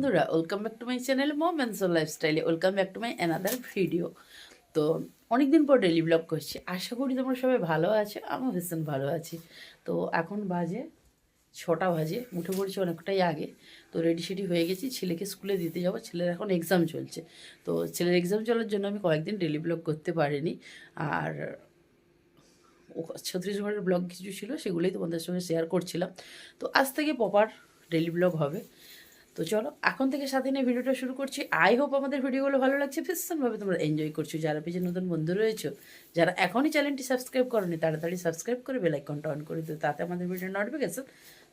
বন্ধুরা welcome back to my channel mom and so লাইফস্টাইলে welcome back to my another video তো অনেকদিন পর ডেলি ব্লগ করছি। আশা করি তোমরা সবাই ভালো আছো, আমিও ভীষণ ভালো আছি। তো এখন বাজে ছটা বাজে, উঠে পড়ছি অনেকটাই আগে। তো রেডি সেডি হয়ে গেছি। ছেলেকে স্কুলে দিতে যাব, ছেলের এখন এক্সাম চলছে। তো ছেলের এক্সাম চলার জন্য আমি কয়েকদিন ডেলি ব্লগ করতে পারিনি। আর ও- ছত্রিশগড়ের ব্লগ কিছু ছিল, সেগুলোই তোমাদের সঙ্গে শেয়ার করছিলাম। তো আজ থেকে প্রপার ডেলি ব্লগ হবে। তো চলো, এখন থেকে সাথে নিয়ে ভিডিওটা শুরু করছি। আই হোপ আমাদের ভিডিওগুলো ভালো লাগছে। ভীষণভাবে তোমরা এনজয় করছ। যারা পেজে নতুন বন্ধু রয়েছো, যারা এখনই চ্যানেলটি সাবস্ক্রাইব করনি, তাড়াতাড়ি সাবস্ক্রাইব করে বেলাইকনটা অন করে দিও, তাতে আমাদের ভিডিও নোটিফিকেশন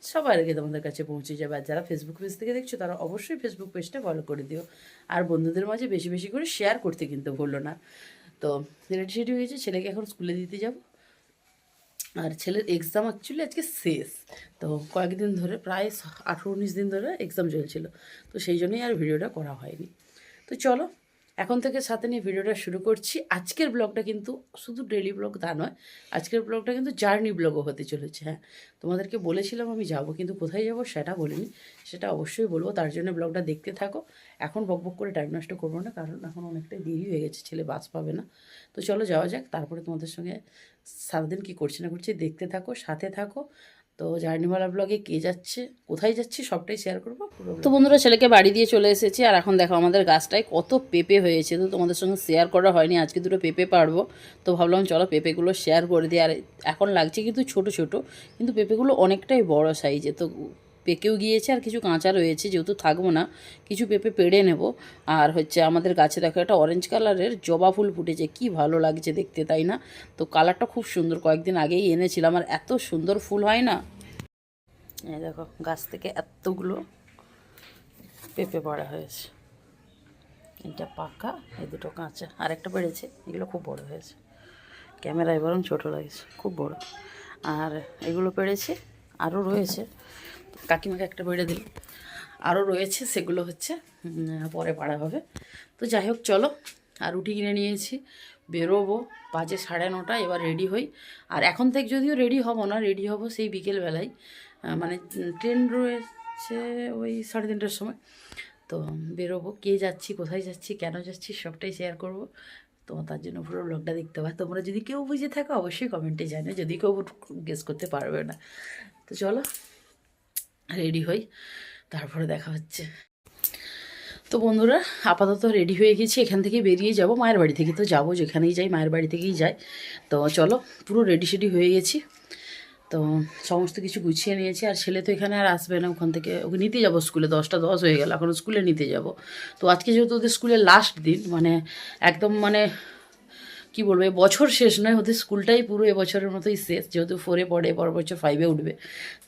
সবার আগে তোমাদের কাছে পৌঁছে যাবে। আর যারা ফেসবুক পেজ থেকে দেখছ, তারা অবশ্যই ফেসবুক পেজটা ফলো করে দিও। আর বন্ধুদের মাঝে বেশি বেশি করে শেয়ার করতে কিন্তু ভুলো না। তো রেডি সেডি হয়েছে ছেলেকে এখন স্কুলে দিতে যাব। আর ছেলের এক্সাম অ্যাকচুয়ালি আজকে শেষ। তো কয়েকদিন ধরে, প্রায় আঠেরো উনিশ দিন ধরে এক্সাম চলছিল। তো সেই জন্যই আর ভিডিওটা করা হয়নি। তো চলো, এখন থেকে সাথে নিয়ে ভিডিওটা শুরু করছি। আজকের ব্লগটা কিন্তু শুধু ডেলি ব্লগ তা নয়, আজকের ব্লগটা কিন্তু জার্নি ব্লগও হতে চলেছে হ্যাঁ। তোমাদেরকে বলেছিলাম আমি যাব, কিন্তু কোথায় যাব সেটা বলিনি। সেটা অবশ্যই বলব, তার জন্য ব্লগটা দেখতে থাকো। এখন বক বক করে টাইম নষ্ট করব না, কারণ এখন অনেকটাই দেরি হয়ে গেছে, ছেলে বাস পাবে না। তো চলো যাওয়া যাক, তারপরে তোমাদের সঙ্গে সারাদিন কি করছে না করছে দেখতে থাকো, সাথে থাকো। তো জার্নিওয়ালা ব্লগে কে যাচ্ছে, কোথায় যাচ্ছে সবটাই শেয়ার করব তো বন্ধুরা, ছেলেকে বাড়ি দিয়ে চলে এসেছি আর এখন দেখো আমাদের গাছটায় কত পেঁপে হয়েছে। তো তোমাদের সঙ্গে শেয়ার করা হয়নি, আজকে দুটো পেঁপে পারব। তো ভাবলাম চলো পেঁপেগুলো শেয়ার করে দিই। আর এখন লাগছে কিন্তু ছোট ছোট, কিন্তু পেঁপেগুলো অনেকটাই বড় সাইজে তো পেকেও গিয়েছে আর কিছু কাঁচা রয়েছে, যেহেতু থাকব না, কিছু পেঁপে পেড়ে নেব। আর হচ্ছে আমাদের গাছে দেখো একটা অরেঞ্জ কালারের জবা ফুল ফুটেছে, কি ভালো লাগছে দেখতে, তাই না? তো কালারটা খুব সুন্দর, কয়েকদিন আগেই এনেছিলাম, আর এত সুন্দর ফুল হয় না? দেখো, গাছ থেকে এতগুলো পেঁপে পড়া হয়েছে। এটা পাকা, এই দুটো কাঁচা আর একটা বেড়েছে এগুলো খুব বড় হয়েছে। ক্যামেরায় বরং ছোটো লাগছে, খুব বড়। আর এগুলো পেড়েছে, আরও রয়েছে। কাকিমাকে একটা বেড়ে দিল আরও রয়েছে, সেগুলো হচ্ছে পরে পাড়া হবে। তো যাই হোক, চলো, আর রুটি কিনে নিয়েছি, বেরোবো, বাজে সাড়ে নটা, এবার রেডি হই। আর এখন থেকে যদিও রেডি হব না, রেডি হব সেই বিকেলবেলায়। মানে ট্রেন রয়েছে ওই সাড়ে তিনটার সময়। তো বেরোবো, কে যাচ্ছি, কোথায় যাচ্ছি, কেন যাচ্ছি, সবটাই শেয়ার করব। তো তার জন্য পুরো ব্লগটা দেখতে পাই তোমরা যদি কেউ বুঝে থাকো, অবশ্যই কমেন্টে জানো যদি কেউ গেস করতে পারবে না। তো চলো রেডি হই, তারপরে দেখা হচ্ছে। তো বন্ধুরা, আপাতত রেডি হয়ে গেছি, এখান থেকে বেরিয়ে যাব। মায়ের বাড়ি থেকে তো যাব, যেখানেই যাই, মায়ের বাড়ি থেকেই যাই। তো চলো, পুরো রেডি সেডি হয়ে গেছি। তো সমস্ত কিছু গুছিয়ে নিয়েছি, আর ছেলে তো এখানে আর আসবে না, ওখান থেকে ওকে নিতে যাব স্কুলে। দশটা দশ হয়ে গেল এখন স্কুলে নিতে যাব। তো আজকে যেহেতু ওদের স্কুলের লাস্ট দিন মানে একদম মানে কি বলব, এ বছর শেষ নয়, ওদের স্কুলটাই পুরো এবছরের মতোই শেষ, যেহেতু ফোরে পড়ে পর বছর ফাইভে উঠবে।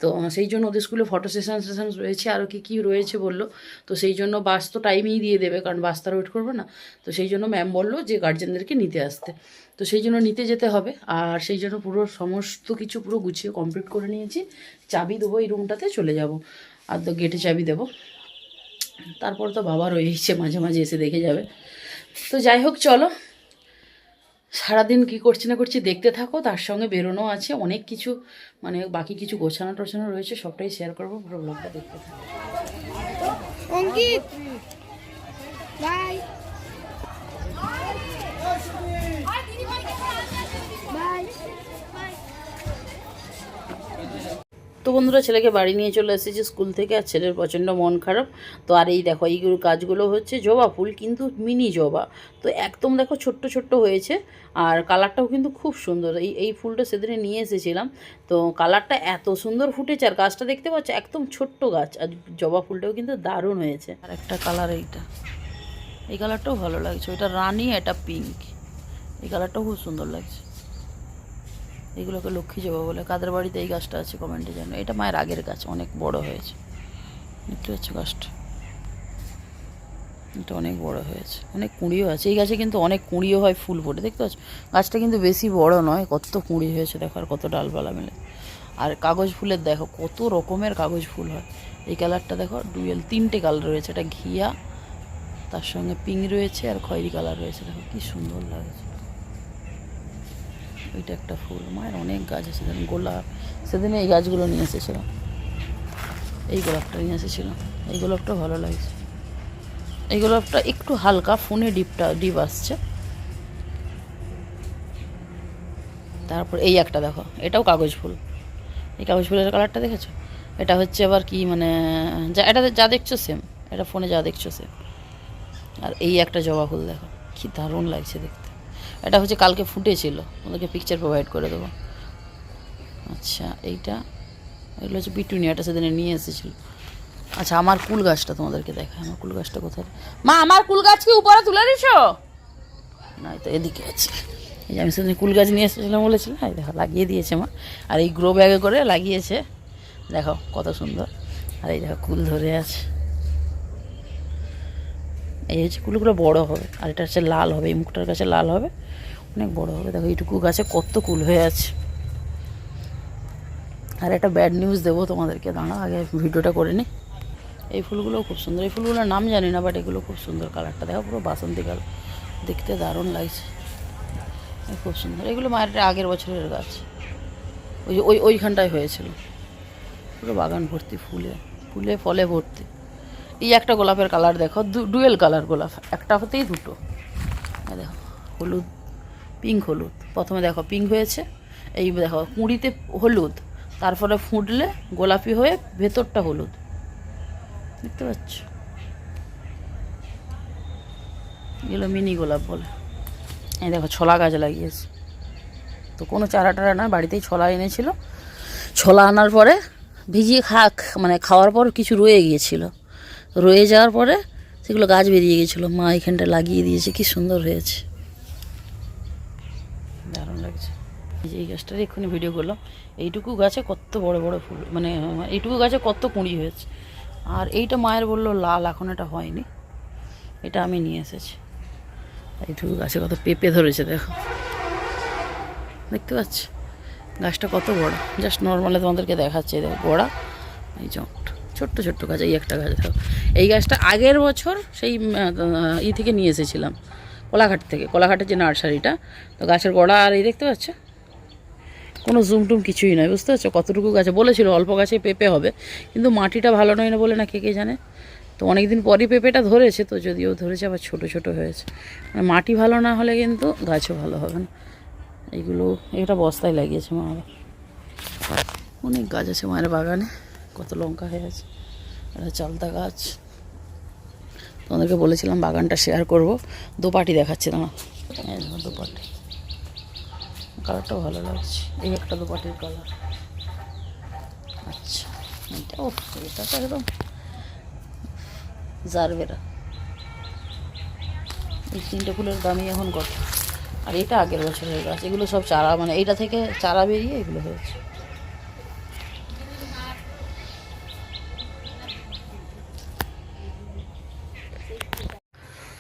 তো সেই জন্য ওদের স্কুলে ফটো সেশন সেশন রয়েছে আরও কি কী রয়েছে বলল। তো সেই জন্য বাস তো টাইমেই দিয়ে দেবে, কারণ বাস তার ওয়েট করবে না। তো সেই জন্য ম্যাম বলল যে গার্জেনদেরকে নিতে আসতে। তো সেই জন্য নিতে যেতে হবে, আর সেই জন্য পুরো সমস্ত কিছু পুরো গুছিয়ে কমপ্লিট করে নিয়েছি। চাবি দেবো এই রুমটাতে চলে যাব। আর তো গেটে চাবি দেবো। তারপর তো বাবা রয়েছে মাঝে মাঝে এসে দেখে যাবে। তো যাই হোক, চলো। সারাদিন কী করছি না করছি দেখতে থাকো তার সঙ্গে বেরোনো আছে অনেক কিছু মানে বাকি কিছু গোছানো টোছানো রয়েছে সবটাই শেয়ার করব ভালো ব্লগটা দেখতে থাকো। অঙ্কিত! বাই বাই তো বন্ধুরা, ছেলেকে বাড়ি নিয়ে চলে এসেছি স্কুল থেকে আর ছেলের প্রচণ্ড মন খারাপ। তো আর এই দেখো এইগুলো কাজগুলো হচ্ছে জবা ফুল, কিন্তু মিনি জবা। তো একদম দেখো ছোট্ট ছোট্ট হয়েছে আর কালারটাও কিন্তু খুব সুন্দর। এই এই ফুলটা সেদিনে নিয়ে এসেছিলাম। তো কালারটা এত সুন্দর ফুটেছে আর গাছটা দেখতে পাচ্ছ, একদম ছোট্ট গাছ। আর জবা ফুলটাও কিন্তু দারুণ হয়েছে। আর একটা কালার এইটা। এই কালারটাও ভালো লাগছে। ওইটা রানি, এটা পিঙ্ক। এই কালারটাও খুব সুন্দর লাগছে। এগুলোকে লক্ষ্মী জবা বলে। কাদের বাড়িতে এই গাছটা আছে কমেন্টে জানো। এটা মায়ের আগের গাছ, অনেক বড় হয়েছে। দেখতে পাচ্ছ গাছটা? এটা অনেক বড় হয়েছে। অনেক কুঁড়িও আছে। এই গাছে কিন্তু অনেক কুঁড়িও হয় ফুল ফোটে। দেখতে পাচ্ছ? গাছটা কিন্তু বেশি বড় নয়, কত কুঁড়ি হয়েছে দেখো আর কত ডালপালা মিলে। আর কাগজ ফুলের দেখো, কত রকমের কাগজ ফুল হয়। এই কালারটা দেখো, ডুয়েল তিনটে কালার রয়েছে। এটা ঘিয়া, তার সঙ্গে পিঙ্ক রয়েছে আর খয়েরি কালার রয়েছে। দেখো কি সুন্দর লাগছে। ওইটা একটা ফুল। মায়ের অনেক গাছ আছে, যেমন গোলাপ। সেদিনে এই গাছগুলো নিয়ে এসেছিলাম এই গোলাপটা নিয়ে এসেছিলাম এই গোলাপটা ভালো লাগছে। এইগুলো একটা একটু হালকা ফোনে ডিপটা, ডিপ আসছে। তারপর এই একটা দেখো, এটাও কাগজ ফুল। এই কাগজ ফুলের কালারটা দেখেছ? এটা হচ্ছে আবার কি মানে যা, এটা যা দেখছ সেম এটা ফোনে যা দেখছ সেম আর এই একটা জবা ফুল দেখো, কি দারুণ লাগছে দেখতে। এটা হচ্ছে কালকে ফুটেছিল। ওদেরকে পিকচার প্রোভাইড করে দেবো। আচ্ছা এইটা, এগুলো হচ্ছে পিটুনিয়াটা সেদিন নিয়ে এসেছিল। আচ্ছা আমার কুল গাছটা তোমাদেরকে দেখা আমার কুল গাছটা কোথায়? মা, আমার কুল গাছ কি উপরে তুলে দিছো? না তো, এদিকে আছে। এই যে আমি সেদিন কুল গাছ নিয়ে এসেছিলাম বলেছিলাম এই দেখো, লাগিয়ে দিয়েছে মা। আর এই গ্রো ব্যাগে করে লাগিয়েছে। দেখো, কত সুন্দর। আর এই দেখো, কুল ধরে আছে। এই হচ্ছে কুলগুলো বড় হবে, আর এটা হচ্ছে লাল হবে, এই মুখটার কাছে লাল হবে। অনেক বড় হবে। দেখো, এইটুকু গাছে কত কুল হয়ে আছে। আর একটা ব্যাড নিউজ দেবো তোমাদেরকে দাঁড়া আগে ভিডিওটা করে নিই এই ফুলগুলো খুব সুন্দর, এই ফুলগুলোর নাম জানি না বাট এগুলো খুব সুন্দর কালারটা দেখো, পুরো বাসন্তী কালার দেখতে দারুণ লাগছে। খুব সুন্দর। এগুলো মায়ের আগের বছরের গাছ। ওই ওই, ওইখানটায় হয়েছিল। পুরো বাগান ভর্তি ফুলে ফুলে, ফলে ভর্তি। এই একটা গোলাপের কালার দেখো ডুয়েল কালার গোলাপ। একটা হতেই দুটো। দেখো, হলুদ পিঙ্ক হলুদ। প্রথমে দেখো পিঙ্ক হয়েছে, এই দেখো কুঁড়িতে হলুদ, তারপরে ফুটলে গোলাপি হয়ে ভেতরটা হলুদ। দেখতে পাচ্ছ? এগুলো মিনি গোলাপ বলে। এই দেখো ছোলা গাছ লাগিয়েছে। তো কোনো চারা টারা না, বাড়িতেই ছোলা এনেছিল। ছোলা আনার পরে ভিজিয়ে খা মানে খাওয়ার পর কিছু রয়ে গিয়েছিল। রয়ে যাওয়ার পরে সেগুলো গাছ বেরিয়ে গিয়েছিল। মা এখানটা লাগিয়ে দিয়েছে, কি সুন্দর হয়েছে দারুণ লাগছে এই গাছটার এক্ষুনি ভিডিও করলাম। এইটুকু গাছে কত বড় বড় ফুল মানে এইটুকু গাছে কত কুঁড়ি হয়েছে। আর এইটা মায়ের বলল, লাল, এখন এটা হয়নি। এটা আমি নিয়ে এসেছি। এইটুকু গাছে কত পেঁপে ধরেছে, দেখো। দেখতে পাচ্ছ? গাছটা কত বড়। জাস্ট নর্মালে তোমাদেরকে দেখাচ্ছে, দেখো, গোড়া। এই জট ছোট্ট ছোট্ট গাছ, এই একটা গাছ, দেখো। এই গাছটা আগের বছর সেই ই থেকে নিয়ে এসেছিলাম, কোলাঘাট থেকে। কোলাঘাটের যে নার্সারিটা, তো গাছের গোড়া আর এই দেখতে পাচ্ছ? কোনো জুম টুম কিছুই নয়, বুঝতে পারছ? কতটুকু গাছে বলেছিল, অল্প গাছে পেঁপে হবে। কিন্তু মাটিটা ভালো নয় না বলে না কে কে জানে? তো অনেক দিন পরই পেঁপেটা ধরেছে, তো যদিও ধরেছে, আবার ছোট ছোট হয়েছে। মানে মাটি ভালো না হলে কিন্তু গাছও ভালো হবে না। এইগুলো এটা বস্তায় লাগিয়েছে মা আবার অনেক গাছ আছে মায়ের বাগানে, কত লঙ্কা হয়ে আছে এটা চালতা গাছ। তোমাদেরকে বলেছিলাম বাগানটা শেয়ার করব। দোপাটি দেখাচ্ছে তোমার দোপাটি। কালারটাও ভালো লাগছে। এই একটা দোপাটির কালার। আচ্ছা এটা ও এটা তো একদম জারবেরা। এই তিনটে ফুলের দামই এখন কত? আর এটা আগের বছরের গাছ। এগুলো সব চারা মানে এইটা থেকে চারা বেরিয়ে এগুলো হয়েছে।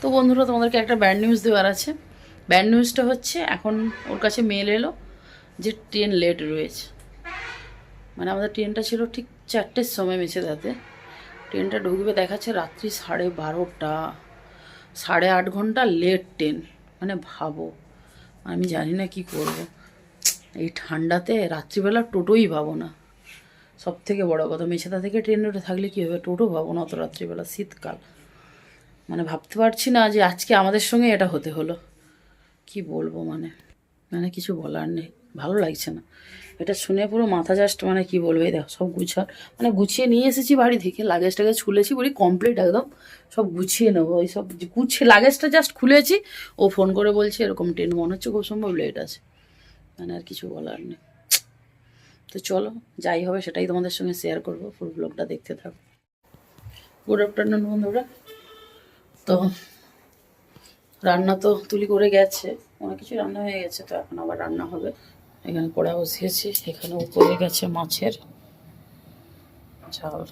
তো বন্ধুরা, তোমাদেরকে একটা ব্যাড নিউজ দেওয়ার আছে। ব্যাড নিউজটা হচ্ছে, এখন ওর কাছে মেল এলো যে ট্রেন লেট রয়েছে। মানে আমাদের ট্রেনটা ছিল ঠিক চারটের সময় মেছেদাতে ট্রেনটা ঢুকবে দেখাচ্ছে রাত্রি সাড়ে বারোটা। সাড়ে আট ঘণ্টা লেট ট্রেন মানে ভাবো, আমি জানি না কি করব। এই ঠান্ডাতে রাত্রিবেলা টোটোই পাবো না। সব থেকে বড় কথা মেছেদা থেকে ট্রেন উঠে থাকলে কী হবে? টোটো পাবো না অত রাত্রিবেলা, শীতকাল। মানে ভাবতে পারছি না যে আজকে আমাদের সঙ্গে এটা হতে হলো। কি বলব মানে? মানে কিছু বলার নেই। ভালো লাগছে না। এটা শুনে পুরো মাথা জাস্ট মানে কি বলব দেখো, সব গুছা মানে গুছিয়ে নিয়ে এসেছি বাড়ি থেকে। লাগেজ টাগেজ খুলেছি বলি কমপ্লিট একদম। সব গুছিয়ে নেব। ওই সব গুছিয়ে লাগেজটা জাস্ট খুলেছি। ও ফোন করে বলছে, এরকম ট্রেন মনে হচ্ছে খুব সম্ভব লেট আছে। মানে আর কিছু বলার নেই। তো চলো, যাই হবে, সেটাই তোমাদের সঙ্গে শেয়ার করব। ফুল ব্লগটা দেখতে থাকো। গুড আফটারনুন বন্ধুরা। তো রান্না তো তুলি করে গেছে, অনেক কিছু রান্না হয়ে গেছে, তো এখন আবার রান্না হবে। এখানে কড়া বসিয়েছি, এখানে উপরে গেছে মাছের ঝাল।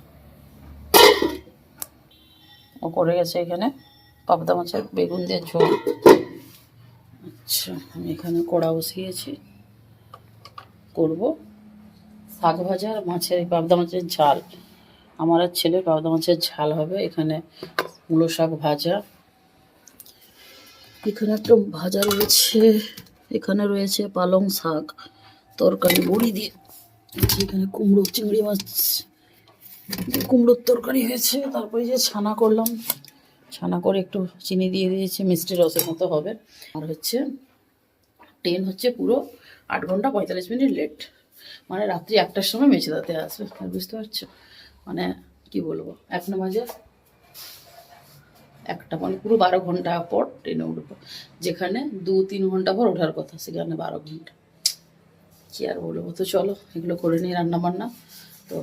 ও করে গেছে এখানে, পাবদা মাছের বেগুন দিয়ে ঝোল। আচ্ছা আমি এখানে কড়া বসিয়েছি। করব। শাক ভাজা আর মাছের, পাবদা মাছের ঝাল। আমার ছেলে পাবদা মাছের ঝাল হবে, এখানে মূলো শাক ভাজা। এখানে একটা ভাজা রয়েছে, এখানে রয়েছে পালং শাক, তরকারি বড়ি দিয়ে। এখানে কুমড়ো, চিংড়ি মাছ কুমড়োর তরকারি হয়েছে, তারপরে যে ছানা করলাম, ছানা করে একটু চিনি দিয়ে দিয়েছি, মিষ্টি রসের মতো হবে। আর হচ্ছে, ট্রেন হচ্ছে পুরো আট ঘণ্টা পঁয়তাল্লিশ মিনিট লেট মানে রাত্রি একটার সময় মেছেদাতে আসবে, বুঝতে পারছ? মানে কি বলব এখনও মাঝে একটা মানে পুরো বারো ঘণ্টা পর ট্রেনে উঠবো। যেখানে দু তিন ঘণ্টা পর ওঠার কথা সেখানে বারো ঘণ্টা। কি আর বলব? তো চলো, এগুলো করে নিই রান্না বান্না তো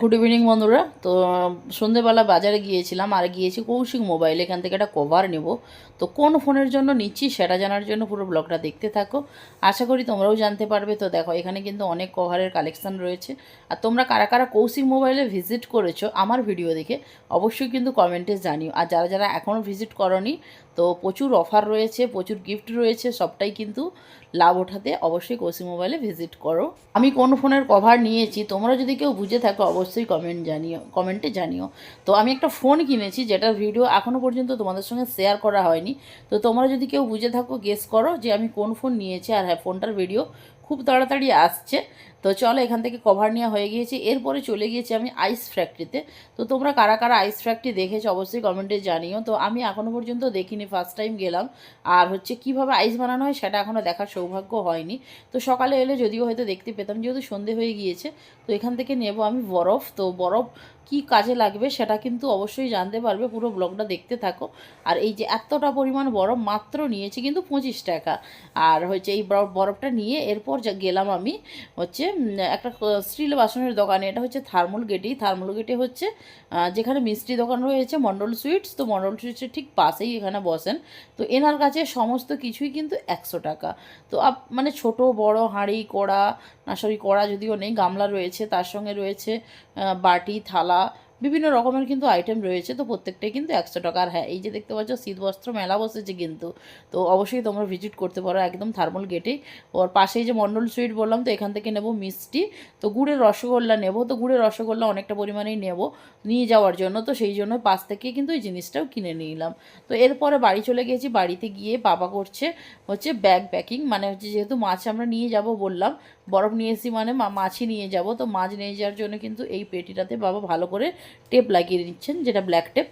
গুড ইভিনিং বন্ধুরা। তো সন্ধেবেলা বাজারে গিয়েছিলাম আর গিয়েছি কৌশিক মোবাইল এখান থেকে একটা কভার নেব। তো কোন ফোনের জন্য নিচ্ছি সেটা জানার জন্য পুরো ব্লগটা দেখতে থাকো। আশা করি তোমরাও জানতে পারবে। তো দেখো এখানে কিন্তু অনেক কভারের কালেকশন রয়েছে। আর তোমরা কারা কারা কৌশিক মোবাইলে ভিজিট করেছ আমার ভিডিও দেখে অবশ্যই কিন্তু কমেন্টে জানিও। আর যারা যারা এখনও ভিজিট করনি তো প্রচুর অফার রয়েছে প্রচুর গিফট রয়েছে সবটাই কিন্তু লাভ ওঠাতে অবশ্যই কোসি মোবাইলে ভিজিট করো। আমি কোন ফোনের কভার নিয়েছি, তোমরা যদি কেউ বুঝে থাকো, অবশ্যই কমেন্ট জানিও কমেন্টে জানিও। তো আমি একটা ফোন কিনেছি, যেটার ভিডিও এখনও পর্যন্ত তোমাদের সঙ্গে শেয়ার করা হয়নি। তো তোমরা যদি কেউ বুঝে থাকো গেস করো যে আমি কোন ফোন নিয়েছি, আর হ্যাঁ ফোনটার ভিডিও খুব তাড়াতাড়ি আসছে। তো চলো এখান থেকে কভার নেওয়া হয়ে গিয়েছে। এরপরে চলে গিয়েছি আমি আইস ফ্যাক্টরিতে তো। তোমরা কারা কারা আইস ফ্যাক্টরি দেখেছ অবশ্যই কমেন্টে জানিও। তো আমি এখনও পর্যন্ত দেখিনি ফার্স্ট টাইম গেলাম। আর হচ্ছে কীভাবে আইস বানানো হয় সেটা এখনও দেখার সৌভাগ্য হয়নি। তো সকালে এলে যদিও হয়তো দেখতে পেতাম, যেহেতু সন্ধে হয়ে গিয়েছে, তো এখান থেকে নেব আমি বরফ। তো বরফ কি কাজে লাগবে সেটা কিন্তু অবশ্যই জানতে পারবে। পুরো ব্লগটা দেখতে থাকো। আর এই যে এতটা পরিমাণ বরফ মাত্র নিয়েছি কিন্তু পঁচিশ টাকা। আর হচ্ছে এই বরফ বরফটা নিয়ে এরপর গেলাম আমি হচ্ছে একটা স্টিল বাসনের দোকানে। এটা হচ্ছে থার্মোল গেটেই। থার্মোল গেটে হচ্ছে যেখানে মিষ্টি দোকান রয়েছে, মন্ডল সুইটস। তো মন্ডল সুইটসের ঠিক পাশেই এখানে বসেন। তো এনার কাছে সমস্ত কিছুই কিন্তু একশো টাকা। তো আপ মানে ছোট, বড়, হাঁড়ি, কড়া, না, সরি, কড়া যদিও নেই, গামলা রয়েছে, তার সঙ্গে রয়েছে বাটি, থালা বিভিন্ন রকমের কিন্তু আইটেম রয়েছে, তো প্রত্যেকটাই কিন্তু একশো টাকা আর হ্যাঁ এই যে দেখতে পাচ্ছ শীতবস্ত্র মেলা বসেছে কিন্তু। তো অবশ্যই তোমরা ভিজিট করতে পারো একদম থার্মাল গেটেই ওর পাশেই যে মন্ডল সুইট বললাম, তো এখান থেকে নেব মিষ্টি। তো গুড়ের রসগোল্লা নেব। তো গুড়ের রসগোল্লা অনেকটা পরিমাণেই নেব নিয়ে যাওয়ার জন্য। তো সেই জন্য পাশ থেকে কিন্তু এই জিনিসটাও কিনে নিলাম। তো এরপরে বাড়ি চলে গেছি বাড়িতে গিয়ে বাবা করছে হচ্ছে ব্যাগ প্যাকিং মানে হচ্ছে যেহেতু মাছ আমরা নিয়ে যাব বললাম বরফ নিয়ে এসি মানে মাছই নিয়ে যাব। তো মাছ নিয়ে যাওয়ার জন্য কিন্তু এই পেটিটাতে বাবা ভালো করে টেপ লাগিয়ে নিচ্ছেন, যেটা ব্ল্যাক টেপ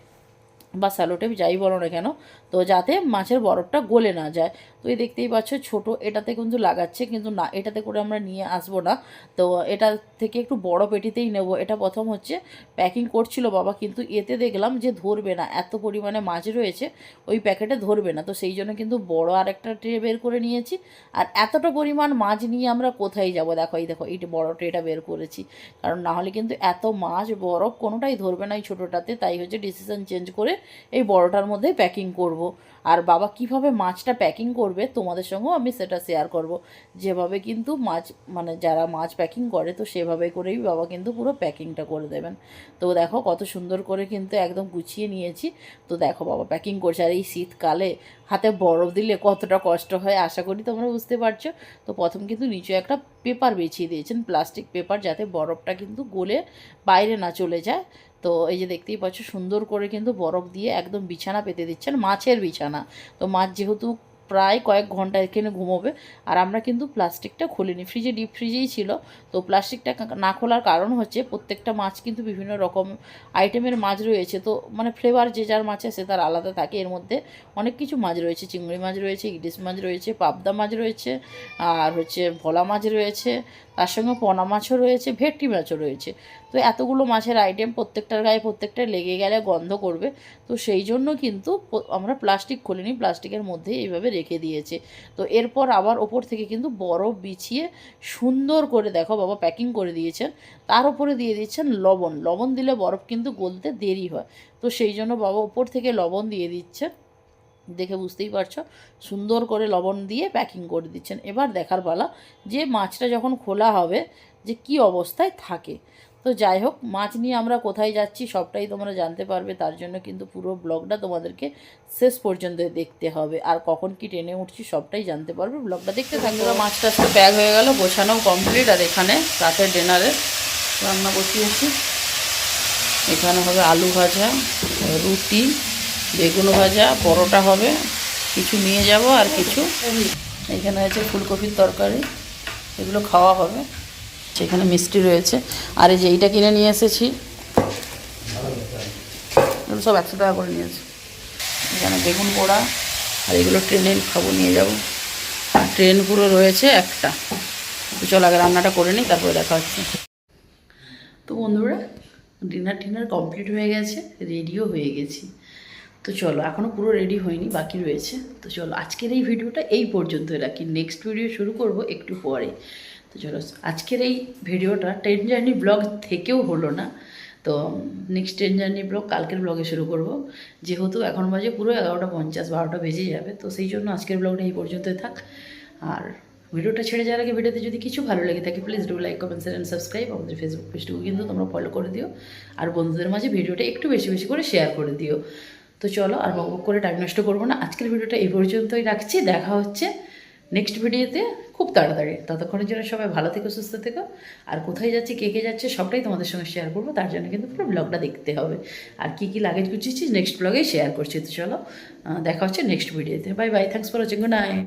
বা স্যালো টেপ যাই বলো না কেন, তো যাতে মাছের বরফটা গলে না যায়। তো এই দেখতেই পাচ্ছ ছোট, এটাতে কিন্তু লাগাচ্ছে, কিন্তু না, এটাতে করে আমরা নিয়ে আসব না। তো এটা থেকে একটু বড় পেটিতেই নেব। এটা প্রথম হচ্ছে প্যাকিং করছিল বাবা, কিন্তু এতে দেখলাম যে ধরবে না, এত পরিমাণে মাছ রয়েছে, ওই প্যাকেটে ধরবে না। তো সেই জন্য কিন্তু বড় আর একটা ট্রে বের করে নিয়েছি। আর এতটা পরিমাণ মাছ নিয়ে আমরা কোথায় যাব? দেখো, এই দেখো, এই বড় ট্রেটা বের করেছি। কারণ না হলে কিন্তু এত মাছ বরফ কোনোটাই ধরবে না এই ছোটোটাতে। তাই হচ্ছে ডিসিশন চেঞ্জ করে এই বড়টার মধ্যে প্যাকিং করব। আর বাবা কীভাবে মাছটা প্যাকিং করবে তোমাদের সঙ্গেও আমি সেটা শেয়ার করব। যেভাবে কিন্তু মাছ মানে যারা মাছ প্যাকিং করে, তো সেভাবে করেই বাবা কিন্তু পুরো প্যাকিংটা করে দেবেন। তো দেখো কত সুন্দর করে কিন্তু একদম গুছিয়ে নিয়েছি। তো দেখো বাবা প্যাকিং করছে। আর এই শীতকালে হাতে বরফ দিলে কতটা কষ্ট হয়, আশা করি তোমরা বুঝতে পারছ। তো প্রথম কিন্তু নিচে একটা পেপার বেছিয়ে দিয়েছেন প্লাস্টিক পেপার যাতে বরফটা কিন্তু গলে বাইরে না চলে যায়। তো এই যে দেখতেই পাচ্ছ সুন্দর করে কিন্তু বরফ দিয়ে একদম বিছানা পেতে দিচ্ছেন, মাছের বিছানা। তো মাছ যেহেতু প্রায় কয়েক ঘণ্টা এখানে ঘুমোবে। আর আমরা কিন্তু প্লাস্টিকটা খুলিনি। ফ্রিজে, ডিপ ফ্রিজেই ছিল। তো প্লাস্টিকটা না খোলার কারণ হচ্ছে প্রত্যেকটা মাছ কিন্তু বিভিন্ন রকম আইটেমের মাছ রয়েছে। তো মানে ফ্লেভার যে যার মাছ আছে তার আলাদা থাকে। এর মধ্যে অনেক কিছু মাছ রয়েছে। চিংড়ি মাছ রয়েছে, ইলিশ মাছ রয়েছে, পাবদা মাছ রয়েছে, আর হচ্ছে ভোলা মাছ রয়েছে। তার সঙ্গে পোনা মাছও রয়েছে, ভেটকি মাছও রয়েছে। তো এতগুলো মাছের আইটেম প্রত্যেকটার গায়ে প্রত্যেকটা লেগে গেলে গন্ধ করবে। তো সেই জন্য কিন্তু আমরা প্লাস্টিক খুলিনি। প্লাস্টিকের মধ্যে এইভাবে রেখে দিয়েছে। তো এরপর আবার ওপর থেকে কিন্তু বরফ বিছিয়ে সুন্দর করে দেখো বাবা প্যাকিং করে দিয়েছেন। তার উপরে দিয়ে দিচ্ছেন লবণ। লবণ দিলে বরফ কিন্তু গলতে দেরি হয়। তো সেই জন্য বাবা ওপর থেকে লবণ দিয়ে দিচ্ছেন। দেখে বুঝতেই পারছ? সুন্দর করে লবণ দিয়ে প্যাকিং করে দিচ্ছেন। এবার দেখার পালা যে মাছটা যখন খোলা হবে যে কি অবস্থায় থাকে। তো যাই হোক, মাছ নিয়ে আমরা কোথায় যাচ্ছি সবটাই তোমরা জানতে পারবে। তার জন্য কিন্তু পুরো ব্লগটা তোমাদেরকে শেষ পর্যন্ত দেখতে হবে। আর কখন কি ট্রেনে উঠছি সবটাই জানতে পারবে। ব্লগটা দেখতে থাকবে মাছটা আজকে প্যাক হয়ে গেল গোছানো কমপ্লিট। আর এখানে রাতের ডিনারে রান্না বসিয়েছি। এখানে হবে আলু ভাজা, রুটি, বেগুন ভাজা, পরোটা হবে। কিছু নিয়ে যাব আর কিছু। এখানে আছে ফুলকপির তরকারি। এগুলো খাওয়া হবে। সেখানে মিষ্টি রয়েছে। আর এই যে এইটা কিনে নিয়ে এসেছি। সব একশো টাকা করে নিয়েছে। এখানে বেগুন পোড়া আর এগুলো ট্রেনে খাব, নিয়ে যাব। আর ট্রেন পুরো রয়েছে একটা। চল আগে রান্নাটা করে নিই, তারপরে দেখা হচ্ছে। তো বন্ধুরা, ডিনার টিনার কমপ্লিট হয়ে গেছে, রেডিও হয়ে গেছি। তো চলো এখনও পুরো রেডি হয়নি, বাকি রয়েছে। তো চলো, আজকের এই ভিডিওটা এই পর্যন্ত রাখি। নেক্সট ভিডিও শুরু করব একটু পরে। তো চলো, আজকের এই ভিডিওটা ট্রেন জার্নি ব্লগ থেকেও হলো না। তো নেক্সট ট্রেন জার্নি ব্লগ কালকের ব্লগে শুরু করব। যেহেতু এখন বাজে পুরো এগারোটা পঞ্চাশ, বারোটা বেজে যাবে, তো সেই জন্য আজকের ব্লগটা এই পর্যন্তই থাক। আর ভিডিওটা ছেড়ে যাওয়ার আগে ভিডিওতে যদি কিছু ভালো লেগে থাকে please do like comment share and subscribe আমাদের ফেসবুক পেজটুকু কিন্তু তোমরা ফলো করে দিও। আর বন্ধুদের মাঝে ভিডিওটা একটু বেশি বেশি করে শেয়ার করে দিও। তো চলো, আর বক বক করে টাইম নষ্ট করব না। আজকের ভিডিওটা এই পর্যন্তই রাখছি। দেখা হচ্ছে নেক্সট ভিডিওতে খুব তাড়াতাড়ি। ততক্ষণের জন্য সবাই ভালো থেকো, সুস্থ থেকো। আর কোথায় যাচ্ছে, কে কে যাচ্ছে, সবটাই তোমাদের সঙ্গে শেয়ার করব। তার জন্য কিন্তু পুরো ব্লগটা দেখতে হবে। আর কী কী লাগেজ গুছিয়েছি নেক্সট ব্লগেই শেয়ার করছি। তো চলো দেখা হচ্ছে নেক্সট ভিডিওতে bye bye thanks for watching good night